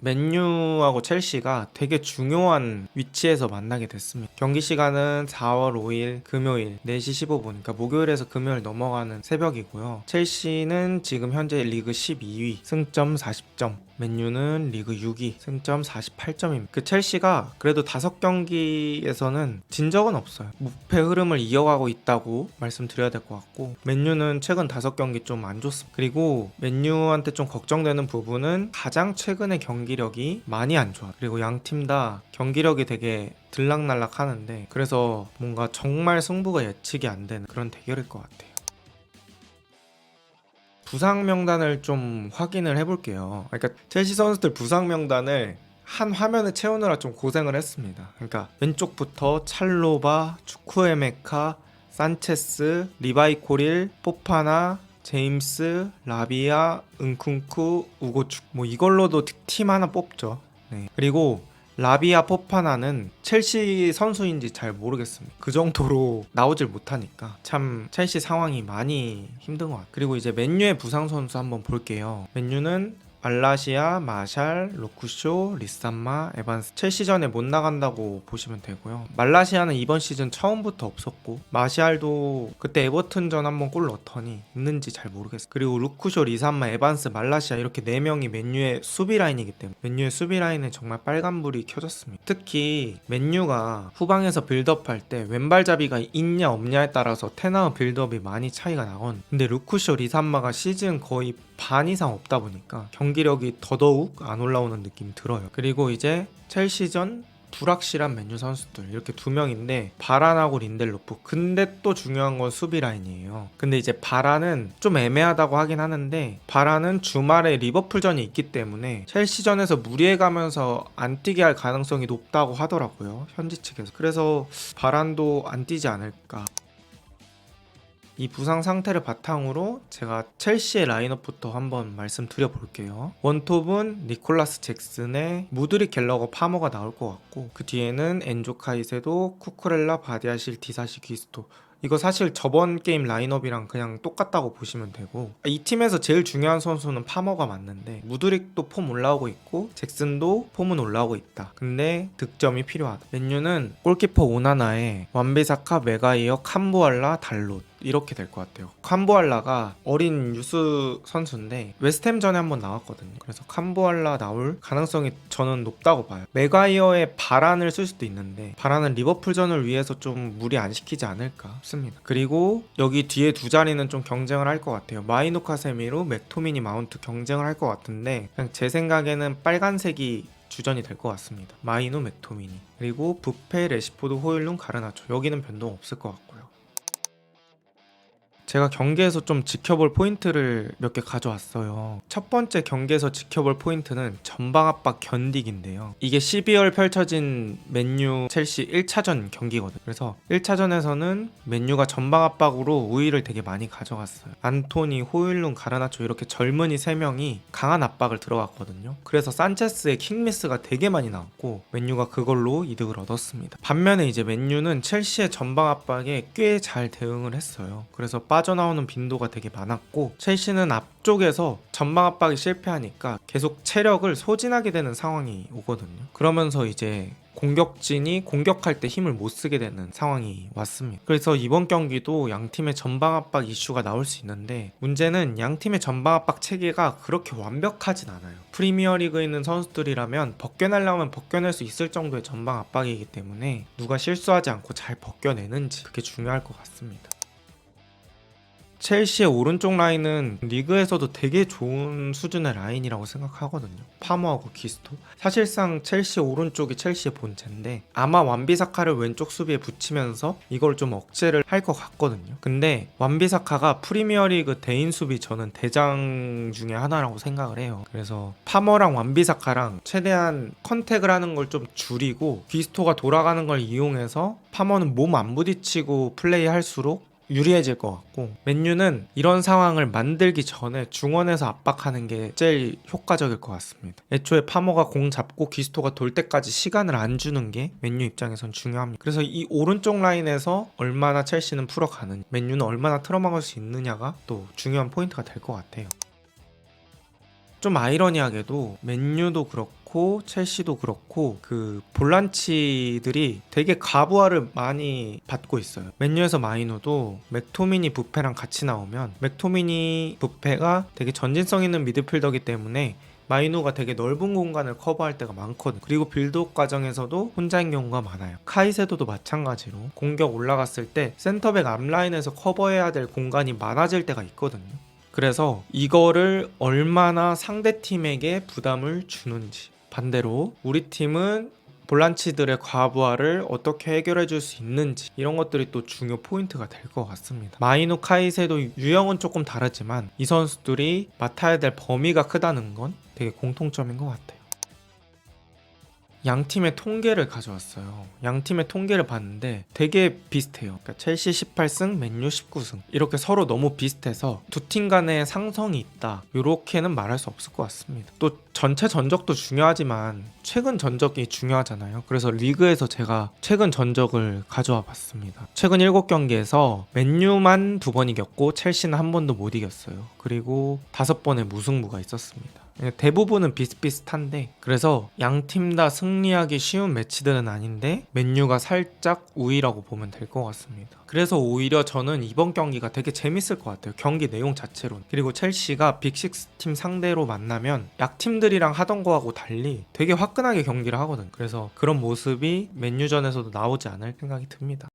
맨유하고 첼시가 되게 중요한 위치에서 만나게 됐습니다. 경기 시간은 4월 5일 금요일 4시 15분, 그러니까 목요일에서 금요일 넘어가는 새벽이고요. 첼시는 지금 현재 리그 12위, 승점 40점. 맨유는 리그 6위, 승점 48점입니다. 그 첼시가 그래도 다섯 경기에서는 진 적은 없어요. 무패 흐름을 이어가고 있다고 말씀드려야 될 것 같고 맨유는 최근 다섯 경기 좀 안 좋습니다. 그리고 맨유한테 좀 걱정되는 부분은 가장 최근의 경기력이 많이 안 좋아. 그리고 양 팀 다 경기력이 되게 들락날락 하는데 그래서 뭔가 정말 승부가 예측이 안 되는 그런 대결일 것 같아요. 부상 명단을 좀 확인을 해볼게요. 그러니까 첼시 선수들 부상 명단을 한 화면에 채우느라 좀 고생을 했습니다. 그러니까 왼쪽부터 찰로바, 추쿠에메카, 산체스, 리바이 코릴, 포파나, 제임스, 라비아, 은쿵쿠, 우고축 뭐 이걸로도 팀 하나 뽑죠. 네. 그리고 라비아 포파나는 첼시 선수인지 잘 모르겠습니다. 그 정도로 나오질 못하니까 참 첼시 상황이 많이 힘든 것 같아요. 그리고 이제 맨유의 부상 선수 한번 볼게요. 맨유는 알라시아, 마샬, 로쿠쇼, 리산마, 에반스 첼시전에 못 나간다고 보시면 되고요. 말라시아는 이번 시즌 처음부터 없었고 마샬도 그때 에버튼전 한번 골 넣더니 있는지 잘 모르겠어요. 그리고 루쿠쇼, 리산마, 에반스, 말라시아 이렇게 네 명이 맨유의 수비 라인이기 때문에 맨유의 수비 라인에 정말 빨간불이 켜졌습니다. 특히 맨유가 후방에서 빌드업할 때 왼발잡이가 있냐 없냐에 따라서 테나우 빌드업이 많이 차이가 나건 근데 루쿠쇼, 리산마가 시즌 거의 반 이상 없다 보니까 경 기력이 더더욱 안 올라오는 느낌이 들어요. 그리고 이제 첼시전 불확실한 맨유 선수들 이렇게 두 명인데 바란하고 린델로프. 근데 또 중요한 건 수비 라인이에요. 근데 이제 바란은 좀 애매하다고 하긴 하는데 바란은 주말에 리버풀전이 있기 때문에 첼시전에서 무리해가면서 안 뛰게 할 가능성이 높다고 하더라고요 현지 측에서. 그래서 바란도 안 뛰지 않을까 이 부상 상태를 바탕으로 제가 첼시의 라인업부터 한번 말씀드려 볼게요. 원톱은 니콜라스 잭슨의 무드리 갤러거 파머가 나올 것 같고 그 뒤에는 엔조 카이세도 쿠쿠렐라 바디아실 디사시 귀스토. 이거 사실 저번 게임 라인업이랑 그냥 똑같다고 보시면 되고 이 팀에서 제일 중요한 선수는 파머가 맞는데 무드릭도 폼 올라오고 있고 잭슨도 폼은 올라오고 있다. 근데 득점이 필요하다. 맨유는 골키퍼 오나나에 완비사카 메가이어 캄보알라 달롯 이렇게 될 것 같아요. 캄보알라가 어린 유스 선수인데 웨스템전에 한번 나왔거든요. 그래서 캄보알라 나올 가능성이 저는 높다고 봐요. 메가이어의 바란을 쓸 수도 있는데 바란은 리버풀전을 위해서 좀 무리 안 시키지 않을까 싶습니다. 그리고 여기 뒤에 두 자리는 좀 경쟁을 할 것 같아요. 마이노 카세미로 맥토미니 마운트 경쟁을 할 것 같은데 그냥 제 생각에는 빨간색이 주전이 될 것 같습니다. 마이노 맥토미니 그리고 부페 레시포드 호일룬 가르나초 여기는 변동 없을 것 같고요. 제가 경기에서 좀 지켜볼 포인트를 몇 개 가져왔어요. 첫 번째 경기에서 지켜볼 포인트는 전방 압박 견디기인데요. 이게 12월 펼쳐진 맨유 첼시 1차전 경기거든요. 그래서 1차전에서는 맨유가 전방 압박으로 우위를 되게 많이 가져갔어요. 안토니, 호일룬, 가르나초 이렇게 젊은이 3명이 강한 압박을 들어갔거든요. 그래서 산체스의 킹미스가 되게 많이 나왔고 맨유가 그걸로 이득을 얻었습니다. 반면에 이제 맨유는 첼시의 전방 압박에 꽤 잘 대응을 했어요. 그래서 빠 져나오는 빈도가 되게 많았고 첼시는 앞쪽에서 전방 압박이 실패하니까 계속 체력을 소진하게 되는 상황이 오거든요. 그러면서 이제 공격진이 공격할 때 힘을 못 쓰게 되는 상황이 왔습니다. 그래서 이번 경기도 양 팀의 전방 압박 이슈가 나올 수 있는데 문제는 양 팀의 전방 압박 체계가 그렇게 완벽하진 않아요. 프리미어리그에 있는 선수들이라면 벗겨내려면 벗겨낼 수 있을 정도의 전방 압박이기 때문에 누가 실수하지 않고 잘 벗겨내는지 그게 중요할 것 같습니다. 첼시의 오른쪽 라인은 리그에서도 되게 좋은 수준의 라인이라고 생각하거든요. 파머하고 기스토. 사실상 첼시 오른쪽이 첼시의 본체인데 아마 완비사카를 왼쪽 수비에 붙이면서 이걸 좀 억제를 할 것 같거든요. 근데 완비사카가 프리미어리그 대인 수비 저는 대장 중에 하나라고 생각을 해요. 그래서 파머랑 완비사카랑 최대한 컨택을 하는 걸 좀 줄이고 기스토가 돌아가는 걸 이용해서 파머는 몸 안 부딪히고 플레이할수록 유리해질 것 같고 맨유는 이런 상황을 만들기 전에 중원에서 압박하는 게 제일 효과적일 것 같습니다. 애초에 파머가 공 잡고 기스토가 돌 때까지 시간을 안 주는 게 맨유 입장에선 중요합니다. 그래서 이 오른쪽 라인에서 얼마나 첼시는 풀어가는 맨유는 얼마나 틀어막을 수 있느냐가 또 중요한 포인트가 될 것 같아요. 좀 아이러니하게도 맨유도 그렇고 첼시도 그렇고 그 볼란치들이 되게 가부화를 많이 받고 있어요. 맨유에서 마이노도 맥토미니 부페랑 같이 나오면 맥토미니 부페가 되게 전진성 있는 미드필더기 때문에 마이노가 되게 넓은 공간을 커버할 때가 많거든. 그리고 빌드업 과정에서도 혼자인 경우가 많아요. 카이세도도 마찬가지로 공격 올라갔을 때 센터백 앞라인에서 커버해야 될 공간이 많아질 때가 있거든요. 그래서 이거를 얼마나 상대 팀에게 부담을 주는지 반대로 우리 팀은 볼란치들의 과부하를 어떻게 해결해 줄 수 있는지 이런 것들이 또 중요 포인트가 될 것 같습니다. 마이노 카이세도 유형은 조금 다르지만 이 선수들이 맡아야 될 범위가 크다는 건 되게 공통점인 것 같아요. 양 팀의 통계를 가져왔어요. 양 팀의 통계를 봤는데 되게 비슷해요. 그러니까 첼시 18승, 맨유 19승. 이렇게 서로 너무 비슷해서 두 팀 간의 상성이 있다. 이렇게는 말할 수 없을 것 같습니다. 또 전체 전적도 중요하지만 최근 전적이 중요하잖아요. 그래서 리그에서 제가 최근 전적을 가져와 봤습니다. 최근 7경기에서 맨유만 두 번 이겼고 첼시는 한 번도 못 이겼어요. 그리고 다섯 번의 무승부가 있었습니다. 예, 대부분은 비슷비슷한데 그래서 양 팀 다 승리하기 쉬운 매치들은 아닌데 맨유가 살짝 우위라고 보면 될 것 같습니다. 그래서 오히려 저는 이번 경기가 되게 재밌을 것 같아요. 경기 내용 자체로. 그리고 첼시가 빅식스 팀 상대로 만나면 약팀들이랑 하던 거하고 달리 되게 화끈하게 경기를 하거든. 그래서 그런 모습이 맨유전에서도 나오지 않을 생각이 듭니다.